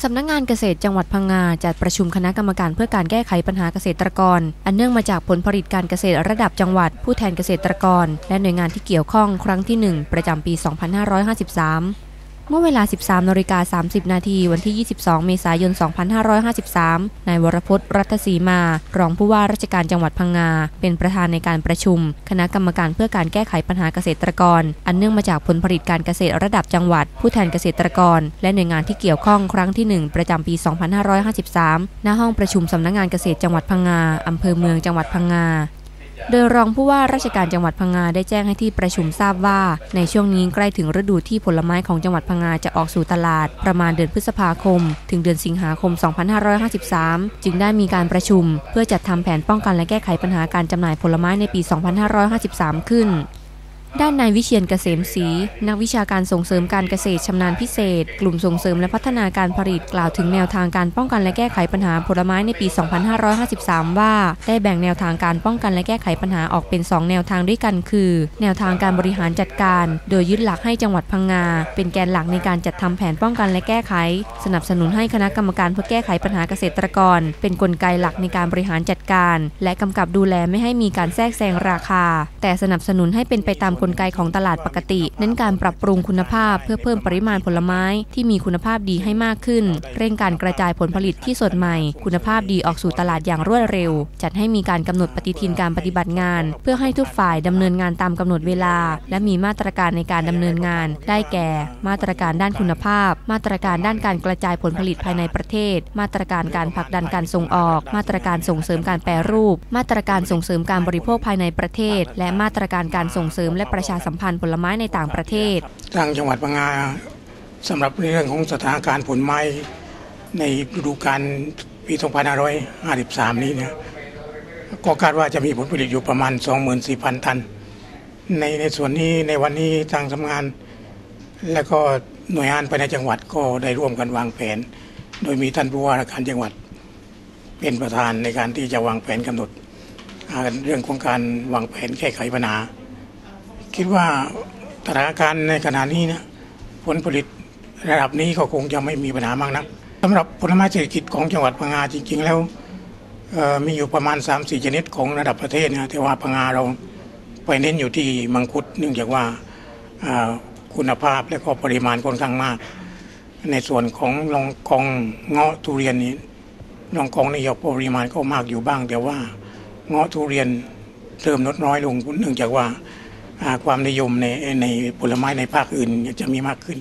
สำนักงงานเกษตรจังหวัดพังงาจัดประชุมคณะกรรมการเพื่อการแก้ไขปัญหาเกษตรกร อันเนื่องมาจากผลผลิตการเกษตรระดับจังหวัด ผู้แทนเกษตรกร และหน่วยงานที่เกี่ยวข้องครั้งที่ 1 ประจำปี 2553 เมื่อเวลา 13นาฬิกา30 นาที วันที่ 22 เมษายน 2553 นายวรพจน์รัตศรีมา รองผู้ว่าราชการจังหวัดพังงา เป็นประธานในการประชุม คณะกรรมการเพื่อการแก้ไขปัญหาเกษตรกร อันเนื่องมาจากผลผลิตการเกษตรระดับจังหวัด ผู้แทนเกษตรกร และหน่วยงานที่เกี่ยวข้องครั้งที่ 1 ประจำปี 2553 ณ ห้องประชุมสำนักงงานเกษตรจังหวัดพังงาอำเภอเมืองจังหวัดพังงา โดยรองผู้ว่าราชการจังหวัดพังงาได้แจ้งให้ที่ประชุมทราบว่า ในช่วงนี้ใกล้ถึงฤดูที่ผลไม้ของจังหวัดพังงาจะออกสู่ตลาด ประมาณเดือนพฤษภาคม ถึงเดือนสิงหาคม 2553 จึงได้มีการประชุม เพื่อจัดทำแผนป้องกันและแก้ไขปัญหาการจำหน่ายผลไม้ในปี 2553 ขึ้น ด้านนายวิเชียนเกษมศรีนักวิชาการส่งเสริมการเกษตรชำนาญพิเศษ กลุ่มส่งเสริมและพัฒนาการผลิตกล่าวถึงแนวทางการป้องกันและแก้ไขปัญหาผลไม้ในปี 2553 ว่า ได้แบ่งแนวทางการป้องกันและแก้ไขปัญหาออกเป็น 2 แนวทางด้วยกัน คือ แนวทางการบริหารจัดการ โดยยึดหลักให้จังหวัดพังงา เป็นแกนหลักในการจัดทำแผนป้องกันและแก้ไข สนับสนุนให้คณะกรรมการเพื่อแก้ไขปัญหาเกษตรกร เป็นกลไกหลักในการบริหารจัดการ และกำกับดูแลไม่ให้มีการแทรกแซงราคา แต่สนับสนุนให้เป็นไปตามกลไกของตลาดปกติ เน้นการปรับปรุงคุณภาพเพื่อเพิ่มปริมาณผลไม้ที่มีคุณภาพดีให้มากขึ้น เร่งการกระจายผลผลิตที่สดใหม่ คุณภาพดีออกสู่ตลาดอย่างรวดเร็ว จัดให้มีการกำหนดปฏิทินการปฏิบัติงาน เพื่อให้ทุกฝ่ายดำเนินงานตามกำหนดเวลา และมีมาตรการในการดำเนินงาน ได้แก่ มาตรการด้านคุณภาพ มาตรการด้านการกระจายผลผลิตภายในประเทศ มาตรการการผลักดันการส่งออก มาตรการส่งเสริมการแปรรูป มาตรการส่งเสริมการบริโภคภายในประเทศ และมาตรการการส่งเสริมและประชาสัมพันธ์ผลไม้ในต่างประเทศ ทางจังหวัดพังงาสำหรับเรื่องของสถานการณ์ผลไม้ในฤดูกาลปี2553 นี้เนี่ยก็คาดว่าจะมีผลผลิตอยู่ประมาณ 24,000 ตัน ในในส่วนนี้ในวันนี้ทางสำงาน และก็หน่วยงานภายในจังหวัดก็ได้ร่วมกันวางแผน โดยมีท่านผู้ว่าราชการจังหวัด เป็นประธานในการที่จะวางแผนกำหนดเรื่องของการวางแผนแก้ไขปัญหา คิดว่าสถานการณ์ในขณะนี้นะผลผลิตระดับนี้ก็คงจะไม่มีปัญหามากนักสำหรับผลไม้เศรษฐกิจของจังหวัดพังงาจริง ๆ แล้วมีอยู่ประมาณ 3-4 ชนิดของระดับประเทศนะแต่ว่าพังงาเราไปเน้นอยู่ที่มังคุดเนื่องจากว่าคุณภาพและก็ปริมาณค่อนข้างมาก ในส่วนของลองกองเงาะทุเรียนนี้ลองกองนี่ปริมาณก็มากอยู่บ้าง แต่ว่าเงาะทุเรียนเริ่มลดน้อยลงเนื่องจากว่า ความนิยมในในผลไม้ในภาคอื่นจะมีมากขึ้น